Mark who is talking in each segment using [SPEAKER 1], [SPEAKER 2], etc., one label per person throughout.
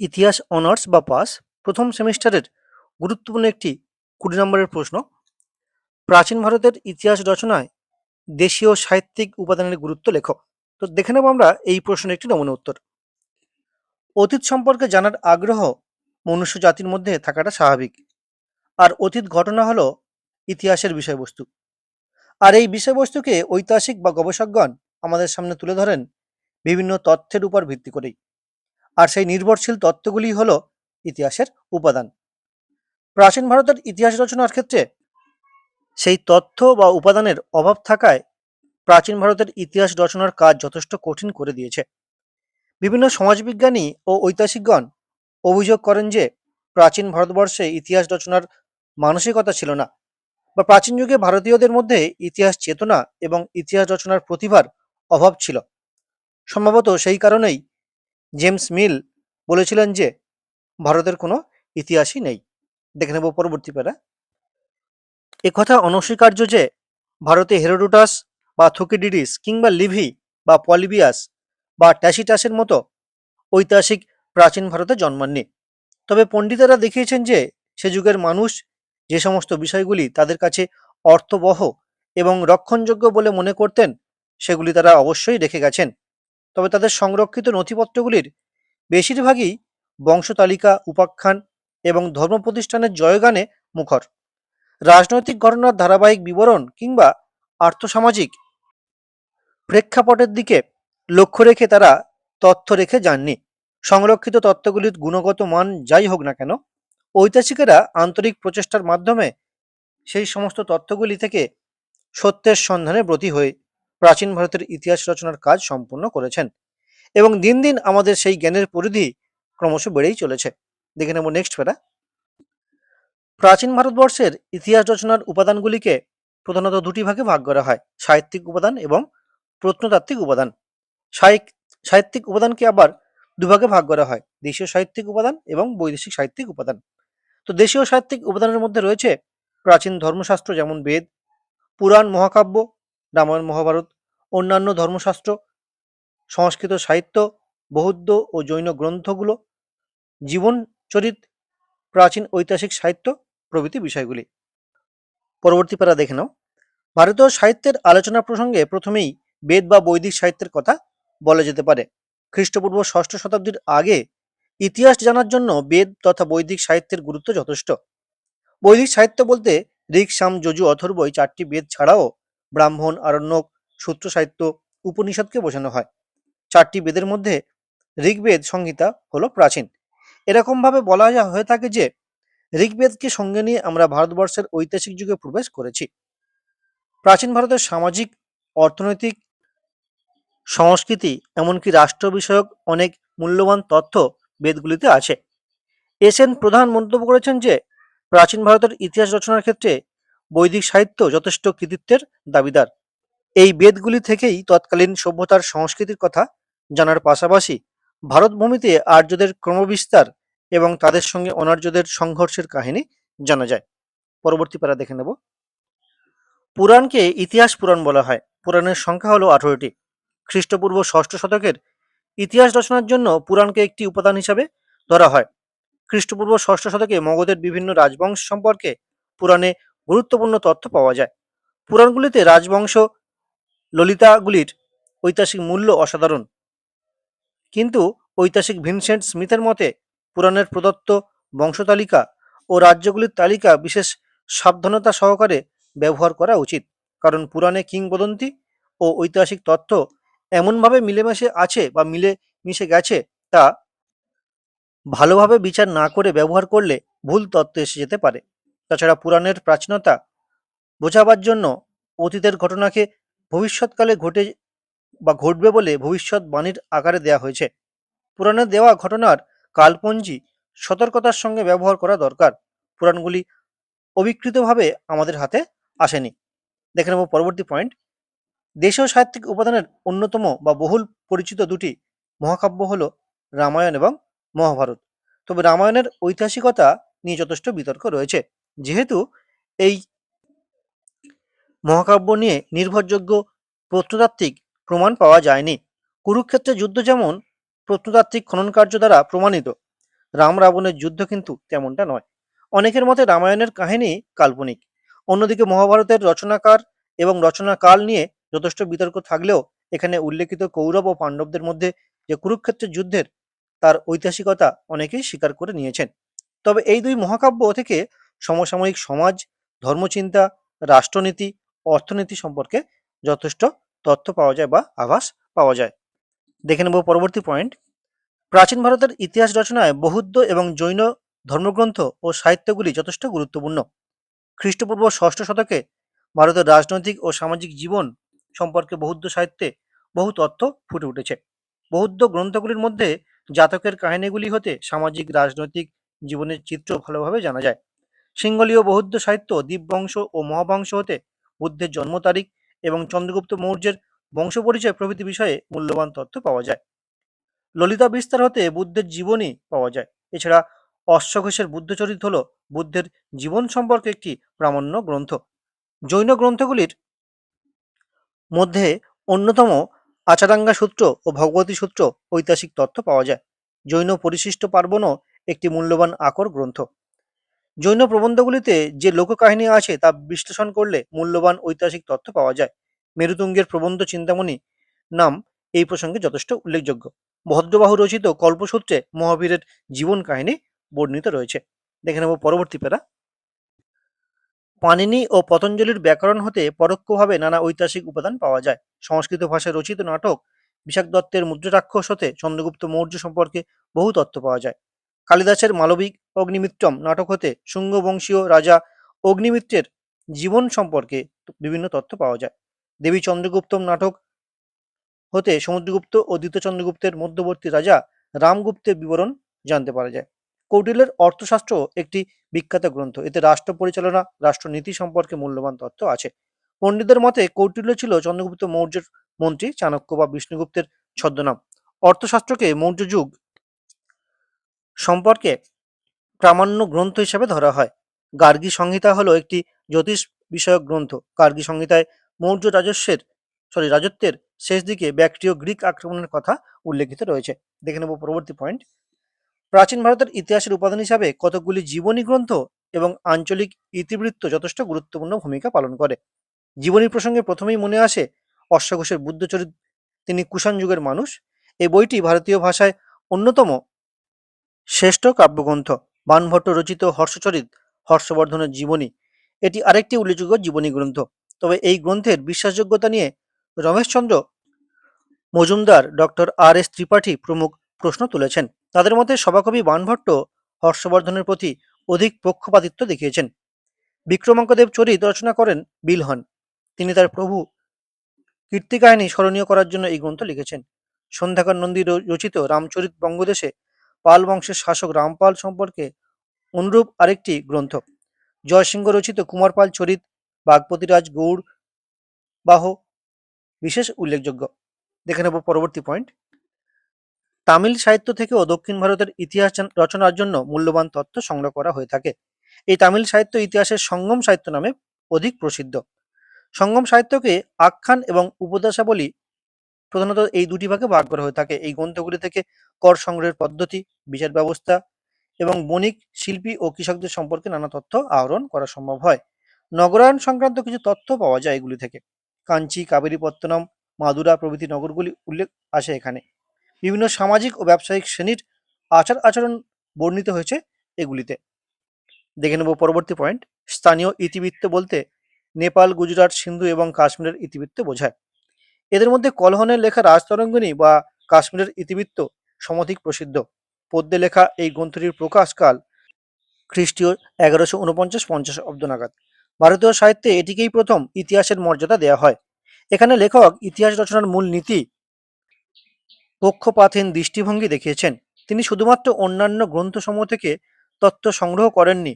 [SPEAKER 1] ইতিহাস, অনার্স বা পাস, প্রথম সেমিস্টারের গুরুত্বপূর্ণ একটি কুড়ি নম্বরের প্রশ্ন। প্রাচীন ভারতের ইতিহাস রচনায় দেশীয় সাহিত্যিক উপাদানের গুরুত্ব লেখো তো দেখে নেব আমরা এই প্রশ্নের একটি নমুনা উত্তর। অতীত সম্পর্কে জানার আগ্রহ মনুষ্য জাতির মধ্যে থাকাটা স্বাভাবিক। আর অতীত ঘটনা হলো ইতিহাসের বিষয়বস্তু। আর এই বিষয়বস্তুকে ঐতিহাসিক বা গবেষকগণ আমাদের সামনে তুলে ধরেন বিভিন্ন তথ্যের উপর ভিত্তি করেই। আর সেই নির্ভরশীল তত্ত্বগুলি হল ইতিহাসের উপাদান। প্রাচীন ভারতের ইতিহাস রচনার ক্ষেত্রে সেই তথ্য বা উপাদানের অভাব থাকায় প্রাচীন ভারতের ইতিহাস রচনার কাজ যথেষ্ট কঠিন করে দিয়েছে। বিভিন্ন সমাজবিজ্ঞানী ও ঐতিহাসিকগণ অভিযোগ করেন যে প্রাচীন ভারতবর্ষে ইতিহাস রচনার মানসিকতা ছিল না বা প্রাচীন যুগে ভারতীয়দের মধ্যে ইতিহাস চেতনা এবং ইতিহাস রচনার প্রতিভার অভাব ছিল। সম্ভবত সেই কারণেই জেমস মিল বলেছিলেন যে, ভারতের কোনো ইতিহাসই নেই। দেখে নেব পরবর্তী প্যারা একথা অনস্বীকার্য যে, ভারতে হেরোডোটাস বা থুকিডিডিস কিংবা লিভি বা পলিবিয়াস বা ট্যাসিটাসের মতো ঐতিহাসিক প্রাচীন ভারতে জন্মাননি। তবে পণ্ডিতেরা দেখিয়েছেন যে, সে যুগের মানুষ যে সমস্ত বিষয়গুলি তাদের কাছে অর্থবহ এবং রক্ষণযোগ্য বলে মনে করতেন, সেগুলি তারা অবশ্যই রেখে গেছেন। তবে তাদের সংরক্ষিত নথিপত্রগুলির বেশিরভাগই বংশতালিকা, উপাখ্যান এবং ধর্ম প্রতিষ্ঠানের জয়গানে মুখর। রাজনৈতিক ঘটনার ধারাবাহিক বিবরণ কিংবা আর্থসামাজিক প্রেক্ষাপটের দিকে লক্ষ্য রেখে তারা তথ্য রেখে যাননি। সংরক্ষিত তত্ত্বগুলির গুণগত মান যাই হোক না কেন, ঐতিহাসিকেরা আন্তরিক প্রচেষ্টার মাধ্যমে সেই সমস্ত তথ্যগুলি থেকে সত্যের সন্ধানে ব্রতী হয়ে প্রাচীন ভারতের ইতিহাস রচনার কাজ সম্পূর্ণ করেছেন এবং দিন দিন আমাদের সেই জ্ঞানের পরিধি ক্রমশ বেড়েই চলেছে। দেখে নেব নেক্সট প্যারা প্রাচীন ভারতবর্ষের ইতিহাস রচনার উপাদানগুলিকে প্রধানত দুটি ভাগে ভাগ করা হয়, সাহিত্যিক উপাদান এবং প্রত্নতাত্ত্বিক উপাদান। সাহিত্যিক উপাদানকে আবার দুভাগে ভাগ করা হয়, দেশীয় সাহিত্যিক উপাদান এবং বৈদেশিক সাহিত্যিক উপাদান। তো দেশীয় সাহিত্যিক উপাদানের মধ্যে রয়েছে প্রাচীন ধর্মশাস্ত্র যেমন বেদ, পুরাণ, মহাকাব্য রামায়ণ, মহাভারত, অন্যান্য ধর্মশাস্ত্র, সংস্কৃত সাহিত্য, বৌদ্ধ ও জৈন গ্রন্থগুলো, জীবন চরিত, প্রাচীন ঐতিহাসিক সাহিত্য প্রভৃতি বিষয়গুলি। পরবর্তী পারা দেখে নাও। ভারতীয় সাহিত্যের আলোচনা প্রসঙ্গে প্রথমেই বেদ বা বৈদিক সাহিত্যের কথা বলা যেতে পারে। খ্রিস্টপূর্ব ষষ্ঠ শতাব্দীর আগে ইতিহাস জানার জন্য বেদ তথা বৈদিক সাহিত্যের গুরুত্ব যথেষ্ট। বৈদিক সাহিত্য বলতে ঋক সাম যজু, অথর্ব চারটি বেদ ছাড়াও ব্রাহ্মণ, আরণ্যক, সূত্র, সাহিত্য, উপনিষদকে বোঝানো হয়। চারটি বেদের মধ্যে ঋগ্বেদ, সংহিতা হলো প্রাচীন। এরকমভাবে বলা হয়ে থাকে যে, ঋগ্বেদকে সঙ্গে নিয়ে আমরা ভারতবর্ষের ঐতিহাসিক যুগে প্রবেশ করেছি। প্রাচীন ভারতের সামাজিক, অর্থনৈতিক, সংস্কৃতি, এমনকি রাষ্ট্র বিষয়ক অনেক মূল্যবান তথ্য বেদগুলিতে আছে। এসেন প্রধান মন্তব্য করেছেন যে, প্রাচীন ভারতের ইতিহাস রচনার ক্ষেত্রে বৈদিক সাহিত্য যথেষ্ট কৃতিত্বের দাবিদার। এই বেদগুলি থেকেই তৎকালীন সভ্যতার সংস্কৃতির কথা জানার পাশাপাশি ভারতভূমিতে আর্যদের ক্রমবিস্তার এবং তাদের সঙ্গে অনার্যদের সংঘর্ষের কাহিনী জানা যায়। পরবর্তী পারা দেখে নেব। পুরাণকে ইতিহাস পুরাণ বলা হয়। পুরাণের সংখ্যা হলো আঠারোটি। খ্রিস্টপূর্ব ষষ্ঠ শতকের ইতিহাস রচনার জন্য পুরাণকে একটি উপাদান হিসাবে ধরা হয়। খ্রিস্টপূর্ব ষষ্ঠ শতকে মগধের বিভিন্ন রাজবংশ সম্পর্কে পুরাণে গুরুত্বপূর্ণ তথ্য পাওয়া যায়। পুরাণগুলিতে রাজবংশ ললিতাগুলির ঐতিহাসিক মূল্য অসাধারণ। কিন্তু ঐতিহাসিক ভিনসেন্ট স্মিথের মতে পুরাণের প্রদত্ত বংশতালিকা ও রাজ্যগুলির তালিকা বিশেষ সাবধানতা সহকারে ব্যবহার করা উচিত। কারণ পুরাণে কিংবদন্তি ও ঐতিহাসিক তথ্য এমনভাবে মিলেমিশে আছে বা মিলে মিশে গেছে তা ভালোভাবে বিচার না করে ব্যবহার করলে ভুল তথ্য এসে যেতে পারে। তাছাড়া পুরাণের প্রাচীনতা বোঝাবার জন্য অতীতের ঘটনাকে ভবিষ্যৎকালে ঘটে বা ঘটবে বলে ভবিষ্যৎবাণীর আকারে দেওয়া হয়েছে। পুরাণে দেওয়া ঘটনার কালপঞ্জি সতর্কতার সঙ্গে ব্যবহার করা দরকার। পুরাণগুলি অবিকৃতভাবে আমাদের হাতে আসেনি। দেখে নেব পরবর্তী পয়েন্ট। দেশীয় সাহিত্যিক উপাদানের অন্যতম বা বহুল পরিচিত দুটি মহাকাব্য হল রামায়ণ এবং মহাভারত। তবে রামায়ণের ঐতিহাসিকতা নিয়ে যথেষ্ট বিতর্ক রয়েছে। যেহেতু এই মহাকাব্য নিয়ে নির্ভরযোগ্য প্রত্নতাত্ত্বিক প্রমাণ পাওয়া যায়নি। কুরুক্ষেত্রের যুদ্ধ যেমন প্রত্নতাত্ত্বিক খননকার্য দ্বারা প্রমাণিত, রাম রাবণের যুদ্ধ কিন্তু তেমনটা নয়। অনেকের মতে রামায়ণের কাহিনী কাল্পনিক। অন্যদিকে মহাভারতের রচনাকার এবং রচনাকাল নিয়ে যথেষ্ট বিতর্ক থাকলেও এখানে উল্লেখিত কৌরব ও পাণ্ডবদের মধ্যে যে কুরুক্ষেত্রের যুদ্ধের তার ঐতিহাসিকতা অনেকেই স্বীকার করে নিয়েছেন। তবে এই দুই মহাকাব্য থেকে সমসাময়িক সমাজ, ধর্মচিন্তা, রাষ্ট্রনীতি, অর্থনীতি সম্পর্কে যথেষ্ট তথ্য পাওয়া যায় বা আভাস পাওয়া যায়। দেখে নেব পরবর্তী পয়েন্ট প্রাচীন ভারতের ইতিহাস রচনায় বৌদ্ধ এবং জৈন ধর্মগ্রন্থ ও সাহিত্যগুলি যথেষ্ট গুরুত্বপূর্ণ। খ্রিস্টপূর্ব ষষ্ঠ শতকে ভারতের রাজনৈতিক ও সামাজিক জীবন সম্পর্কে বৌদ্ধ সাহিত্যে বহু তথ্য ফুটে উঠেছে। বৌদ্ধ গ্রন্থগুলির মধ্যে জাতকের কাহিনীগুলি হতে সামাজিক, রাজনৈতিক জীবনের চিত্র ভালোভাবে জানা যায়। সিঙ্গলীয় বৌদ্ধ সাহিত্য দীপবংশ ও মহাবংশ হতে বুদ্ধের জন্ম তারিখ এবং চন্দ্রগুপ্ত মৌর্যের বংশ পরিচয় প্রভৃতি বিষয়ে মূল্যবান তথ্য পাওয়া যায়। ললিতা বিস্তার হতে বুদ্ধের জীবনী পাওয়া যায়। এছাড়া অশ্বঘোষের বুদ্ধচরিত হল বুদ্ধের জীবন সম্পর্কে একটি প্রামাণ্য গ্রন্থ। জৈন গ্রন্থগুলির মধ্যে অন্যতম আচারাঙ্গা সূত্র ও ভগবতী সূত্র ঐতিহাসিক তথ্য পাওয়া যায়। জৈন পরিশিষ্ট পার্বণও একটি মূল্যবান আকর গ্রন্থ। জৈন প্রবন্ধগুলিতে যে লোককাহিনী আছে তা বিশ্লেষণ করলে মূল্যবান ঐতিহাসিক তথ্য পাওয়া যায়। মেরুতুঙ্গের প্রবন্ধ চিন্তামণি নাম এই প্রসঙ্গে যথেষ্ট উল্লেখযোগ্য। ভদ্রবাহু রচিত কল্পসূত্রে মহাবীরের জীবন কাহিনী বর্ণিত রয়েছে। দেখে নেব পরবর্তী প্যারা। পানিনি ও পতঞ্জলির ব্যাকরণ হতে পরোক্ষভাবে নানা ঐতিহাসিক উপাদান পাওয়া যায়। সংস্কৃত ভাষায় রচিত নাটক বিশাখ দত্তের মুদ্রারাক্ষস হতে চন্দ্রগুপ্ত মৌর্য সম্পর্কে বহু তথ্য পাওয়া যায়। কালিদাসের মালবিক অগ্নিমিত্রম নাটক হতে শুঙ্গবংশীয় রাজা অগ্নিমিত্রের জীবন সম্পর্কে বিভিন্ন তথ্য পাওয়া যায়। দেবী চন্দ্রগুপ্তম নাটক হতে সমুদ্রগুপ্ত ও দ্বিতীয় চন্দ্রগুপ্তের মধ্যবর্তী রাজা রামগুপ্তের বিবরণ জানতে পারা যায়। কৌটিল্যের অর্থশাস্ত্র একটি বিখ্যাত গ্রন্থ। এতে রাষ্ট্র পরিচালনা, রাষ্ট্রনীতি সম্পর্কে মূল্যবান তথ্য আছে। পণ্ডিতদের মতে, কৌটিল্য ছিল চন্দ্রগুপ্ত মৌর্যের মন্ত্রী, চাণক্য বা বিষ্ণুগুপ্তের ছদ্মনাম। অর্থশাস্ত্রকে মৌর্য যুগ সম্পর্কে প্রামাণ্য গ্রন্থ হিসাবে ধরা হয়। গার্গী সংহিতা হলো একটি জ্যোতিষ বিষয়ক গ্রন্থ। গার্গী সংহিতায় মৌর্য রাজস্বের সরি রাজত্বের শেষ দিকে ব্যাকট্রীয় গ্রিক আক্রমণের কথা উল্লেখিত রয়েছে। দেখে নেব পরবর্তী পয়েন্ট প্রাচীন ভারতের ইতিহাসের উপাদান হিসাবে কতকগুলি জীবনী গ্রন্থ এবং আঞ্চলিক ইতিবৃত্ত যথেষ্ট গুরুত্বপূর্ণ ভূমিকা পালন করে। জীবনী প্রসঙ্গে প্রথমেই মনে আসে অশ্বঘোষের বুদ্ধচরিত, তিনি কুষাণ যুগের মানুষ। এই বইটি ভারতীয় ভাষায় অন্যতম শ্রেষ্ঠ কাব্যগ্রন্থ। বানভট্ট রচিত হর্ষচরিত, হর্ষবর্ধনের জীবনী। এটি আরেকটি উল্লেখযোগ্য জীবনী গ্রন্থ। তবে এই গ্রন্থের বিশ্বাসযোগ্যতা নিয়ে Rameshchandra Majumdar doctor R. S. Tripathi প্রমুখ প্রশ্ন তুলেছেন। তাদের মতে সভাকবি বানভট্ট হর্ষবর্ধনের প্রতি অধিক পক্ষপাতিত্ব দেখিয়েছেন। বিক্রমাঙ্কদেব চরিত রচনা করেন বিলহন তিনি তার প্রভু কীর্তিকাহিনী স্মরণীয় করার জন্য এই গ্রন্থ লিখেছেন। সন্ধ্যাকর নন্দী রচিত রামচরিত বঙ্গদেশে পাল বংশের শাসক রামপাল সম্পর্কে অনুরূপ আরেকটি গ্রন্থ। জয়সিংহ রচিত কুমারপাল চরিত, বাগপতিরাজ গৌড়, বাহ, বিশেষ উল্লেখযোগ্য। দেখে নেব পরবর্তী পয়েন্ট। তামিল সাহিত্য থেকেও দক্ষিণ ভারতের ইতিহাস রচনার জন্য মূল্যবান তথ্য সংগ্রহ করা হয়ে থাকে। এই তামিল সাহিত্য ইতিহাসের সঙ্গম সাহিত্য নামে অধিক প্রসিদ্ধ। সঙ্গম সাহিত্যকে আখ্যান এবং উপদেশাবলী প্রধানত এই দুটি ভাগে ভাগ করা হয়ে থাকে। এই গ্রন্থগুলি থেকে কর সংগ্রহের পদ্ধতি, বিচার ব্যবস্থা এবং বণিক শিল্পী ও কৃষকদের সম্পর্কে নানা তথ্য আহরণ করা সম্ভব হয়। নগরায়ণ সংক্রান্ত কিছু তথ্য পাওয়া যায় এগুলি থেকে। কাঞ্চি, কাবেরীপত্তনম, মাদুরা প্রভৃতি নগরগুলি উল্লেখ আসে এখানে। বিভিন্ন সামাজিক ও ব্যবসায়িক শ্রেণির আচার আচরণ বর্ণিত হয়েছে এগুলিতে। দেখে নেব পরবর্তী পয়েন্ট। স্থানীয় ইতিবৃত্ত বলতে নেপাল, গুজরাট, সিন্ধু এবং কাশ্মীরের ইতিবৃত্ত বোঝায়। এদের মধ্যে কলহনের লেখা রাজতরঙ্গিনী বা কাশ্মীরের ইতিবৃত্ত সমধিক প্রসিদ্ধ। পদ্যে লেখা এই গ্রন্থটির প্রকাশকাল খ্রিস্টীয় এগারোশো উনপঞ্চাশ পঞ্চাশ অব্দ নাগাদ। ভারতীয় সাহিত্যে এটিকেই প্রথম ইতিহাসের মর্যাদা দেওয়া হয়। এখানে লেখক ইতিহাস রচনার মূল নীতি পক্ষপাতহীন দৃষ্টিভঙ্গি দেখিয়েছেন। তিনি শুধুমাত্র অন্যান্য গ্রন্থসমূহ থেকে তথ্য সংগ্রহ করেননি,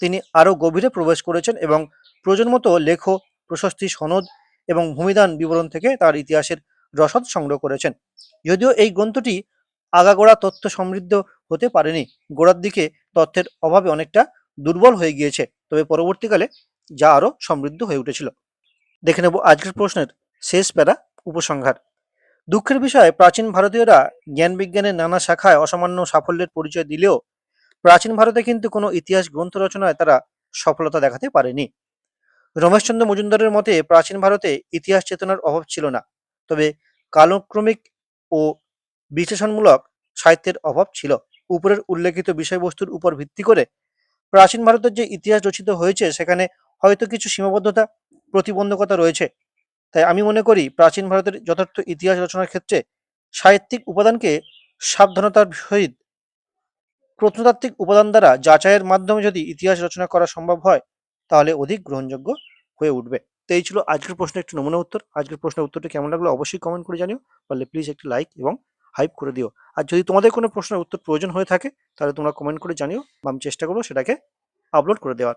[SPEAKER 1] তিনি আরও গভীরে প্রবেশ করেছেন এবং প্রয়োজন মতো লেখ, প্রশস্তি সনদ এবং ভূমিদান বিবরণ থেকে তার ইতিহাসের রসদ সংগ্রহ করেছেন। যদিও এই গ্রন্থটি আগাগোড়া তথ্য সমৃদ্ধ হতে পারেনি, গোড়ার দিকে তথ্যের অভাবে অনেকটা দুর্বল হয়ে গিয়েছে, তবে পরবর্তীকালে যা আরও সমৃদ্ধ হয়ে উঠেছিল। দেখে নেব আজকের প্রশ্নের শেষ প্যারা উপসংহার। দুঃখের বিষয়ে, প্রাচীন ভারতীয়রা জ্ঞান বিজ্ঞানের নানা শাখায় অসামান্য সাফল্যের পরিচয় দিলেও প্রাচীন ভারতে কিন্তু কোনো ইতিহাস গ্রন্থ রচনায় তারা সফলতা দেখাতে পারেনি। রমেশচন্দ্র মজুমদারের মতে প্রাচীন ভারতে ইতিহাস চেতনার অভাব ছিল না, তবে কালক্রমিক ও বিশ্লেষণমূলক সাহিত্যের অভাব ছিল। উপরের উল্লেখিত বিষয়বস্তুর উপর ভিত্তি করে প্রাচীন ভারতের যে ইতিহাস রচিত হয়েছে, সেখানে হয়তো কিছু সীমাবদ্ধতা, প্রতিবন্ধকতা রয়েছে। তাই আমি মনে করি প্রাচীন ভারতের যথার্থ ইতিহাস রচনার ক্ষেত্রে সাহিত্যিক উপাদানকে সাবধানতার সহিত প্রত্নতাত্ত্বিক উপাদান দ্বারা যাচাইয়ের মাধ্যমে যদি ইতিহাস রচনা করা সম্ভব হয় তাহলে অধিক গ্রহণযোগ্য হয়ে উঠবে। তো এই ছিল আজকের প্রশ্নের একটি নমুনা উত্তর। আজকের প্রশ্নের উত্তরটি কেমন লাগল অবশ্যই কমেন্ট করে জানিও। পারলে প্লিজ একটি লাইক এবং হাইপ করে দিও। আর যদি তোমাদের কোনো প্রশ্নের উত্তর প্রয়োজন হয়ে থাকে, তাহলে তোমরা কমেন্ট করে জানিও। বা আমি চেষ্টা করব সেটাকে আপলোড করে দেওয়ার।